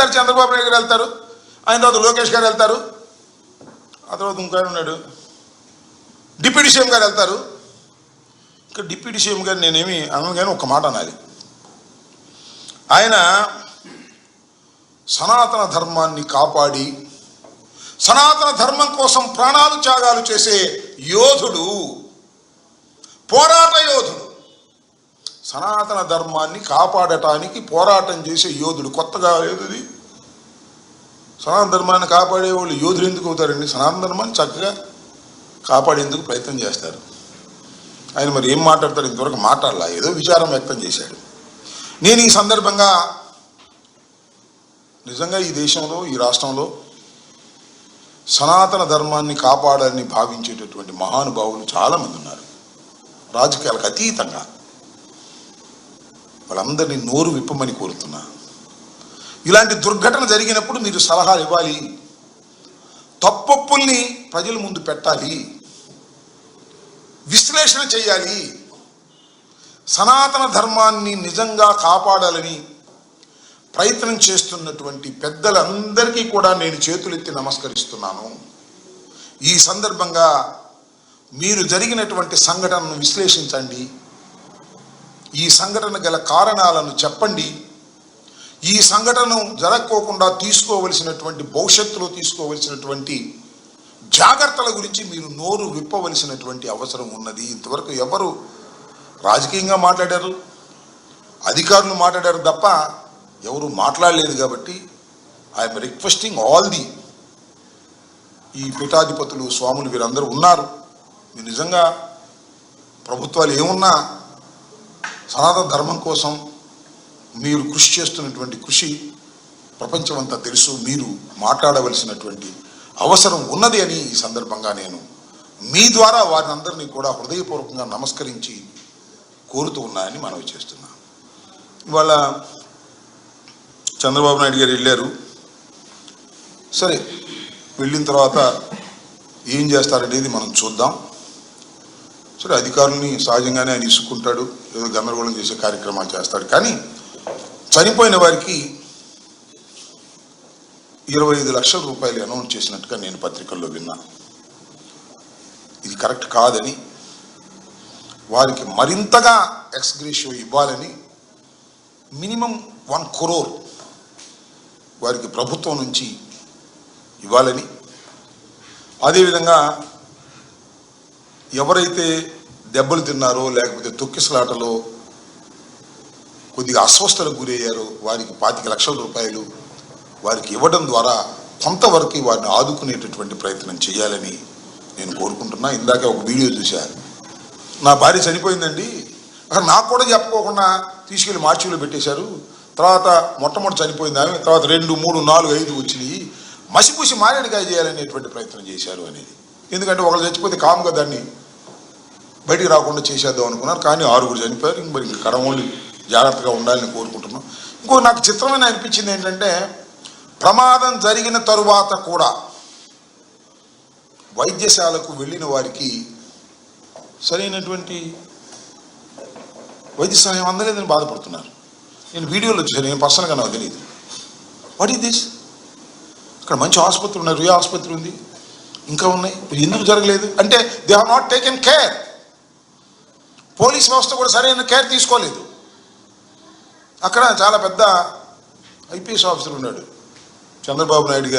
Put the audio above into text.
వెళ్తారు చంద్రబాబు నాయుడు గారు వెళ్తారు ఆయన తర్వాత లోకేష్ గారు వెళ్తారు ఆ తర్వాత ఇంకా ఉన్నాడు. డిప్యూటీ సీఎం గారు వెళ్తారు. ఇంకా డిప్యూటీ సీఎం గారు నేనేమి అనను కానీ ఒక మాట అనాలి. ఆయన సనాతన ధర్మాన్ని కాపాడి సనాతన ధర్మం కోసం ప్రాణాలు త్యాగాలు చేసే యోధుడు పోరాట యోధుడు సనాతన ధర్మాన్ని కాపాడటానికి పోరాటం చేసే యోధుడు. కొత్తగా ఏది సనాతన ధర్మాన్ని కాపాడే వాళ్ళు యోధులు ఎందుకు అవుతారండి? సనాతన ధర్మాన్ని చక్కగా కాపాడేందుకు ప్రయత్నం చేస్తారు. ఆయన మరి ఏం మాట్లాడతారు? ఇంతవరకు మాట్లాడలా. ఏదో విచారం వ్యక్తం చేశాడు. నేను ఈ సందర్భంగా నిజంగా ఈ దేశంలో ఈ రాష్ట్రంలో సనాతన ధర్మాన్ని కాపాడాలని భావించేటటువంటి మహానుభావులు చాలామంది ఉన్నారు. రాజకీయాలకు అతీతంగా. వాళ్ళందరినీ నోరు విప్పమని కోరుతున్నా. ఇలాంటి దుర్ఘటన జరిగినప్పుడు మీరు సలహాలు ఇవ్వాలి. తప్పొప్పుల్ని ప్రజల ముందు పెట్టాలి. విశ్లేషణ చేయాలి. సనాతన ధర్మాన్ని నిజంగా కాపాడాలని ప్రయత్నం చేస్తున్నటువంటి పెద్దలందరికీ కూడా నేను చేతులెత్తి నమస్కరిస్తున్నాను. ఈ సందర్భంగా మీరు జరిగినటువంటి సంఘటనను విశ్లేషించండి. ఈ సంఘటన గల కారణాలను చెప్పండి. ఈ సంఘటన జరగకోకుండా తీసుకోవలసినటువంటి భవిష్యత్తులో తీసుకోవలసినటువంటి జాగ్రత్తల గురించి మీరు నోరు విప్పవలసినటువంటి అవసరం ఉన్నది. ఇంతవరకు ఎవరు రాజకీయంగా మాట్లాడారు? అధికారులు మాట్లాడారు తప్ప ఎవరు మాట్లాడలేదు కాబట్టి ఐఎమ్ రిక్వెస్టింగ్ ఆల్ ది ఈ పీఠాధిపతులు స్వాములు వీరందరూ ఉన్నారు. మీరు నిజంగా ప్రభుత్వాలు ఏమున్నా సనాతన ధర్మం కోసం మీరు కృషి చేస్తున్నటువంటి కృషి ప్రపంచమంతా తెలుసు. మీరు మాట్లాడవలసినటువంటి అవసరం ఉన్నది అని ఈ సందర్భంగా నేను మీ ద్వారా వారిని అందరినీ కూడా హృదయపూర్వకంగా నమస్కరించి కోరుతూ ఉన్నాయని మనవి చేస్తున్నా. ఇవాళ చంద్రబాబు నాయుడు గారు వెళ్ళారు. సరే వెళ్ళిన తర్వాత ఏం చేస్తారనేది మనం చూద్దాం. సరే అధికారుల్ని సహజంగానే ఆయన ఇసుకుంటాడు ఏదో గందరగోళం చేసే కార్యక్రమాలు చేస్తాడు. కానీ చనిపోయిన వారికి ఇరవై ఐదు లక్షల రూపాయలు అనౌన్స్ చేసినట్టుగా నేను పత్రికల్లో విన్నాను ఇది కరెక్ట్ కాదని వారికి మరింతగా ఎక్స్గ్రేషియో ఇవ్వాలని మినిమం వన్ క్రోర్ వారికి ప్రభుత్వం నుంచి ఇవ్వాలని. అదేవిధంగా ఎవరైతే దెబ్బలు తిన్నారో లేకపోతే తొక్కిసలాటలో కొద్దిగా అస్వస్థలకు గురయ్యారో. వారికి పాతిక లక్షల రూపాయలు వారికి ఇవ్వడం ద్వారా కొంతవరకు వారిని ఆదుకునేటటువంటి ప్రయత్నం చేయాలని నేను కోరుకుంటున్నా. ఇందాక ఒక వీడియో చూశాను నా భార్య చనిపోయిందండి. అక్కడ నాకు కూడా చెప్పుకోకుండా తీసుకెళ్ళి మార్చిలో పెట్టేశారు. తర్వాత మొట్టమొదటి చనిపోయింది ఆమె తర్వాత రెండు మూడు నాలుగు ఐదు వచ్చినాయి. మసిపూసి మారేడుకాయ చేయాలనేటువంటి ప్రయత్నం చేశారు అనేది. ఎందుకంటే ఒకళ్ళు చచ్చిపోతే కాముగా దాన్ని బయటికి రాకుండా చేసేద్దాం అనుకున్నారు. కానీ ఆరుగురు చనిపోయారు. ఇంక మరి ఇంక జాగ్రత్తగా ఉండాలని కోరుకుంటున్నాం. ఇంకో నాకు చిత్రమైన అనిపించింది ఏంటంటే ప్రమాదం జరిగిన తరువాత కూడా వైద్యశాలకు వెళ్ళిన వారికి సరైనటువంటి వైద్య సహాయం అందలేదని బాధపడుతున్నారు. నేను వీడియోలో చూసాను నేను పర్సనల్గా నాకు తెలియదు. వాట్ ఈస్ దిస్ ఇక్కడ మంచి ఆసుపత్రి ఉన్నాయి రుయా ఆసుపత్రి ఉంది. ఇంకా ఉన్నాయి. ఎందుకు జరగలేదు? అంటే they have not taken care police వ్యవస్థ కూడా సరైన కేర్ తీసుకోలేదు. అక్కడ చాలా పెద్ద ఐపీఎస్ ఆఫీసర్ ఉన్నాడు. చంద్రబాబు నాయుడు గారు.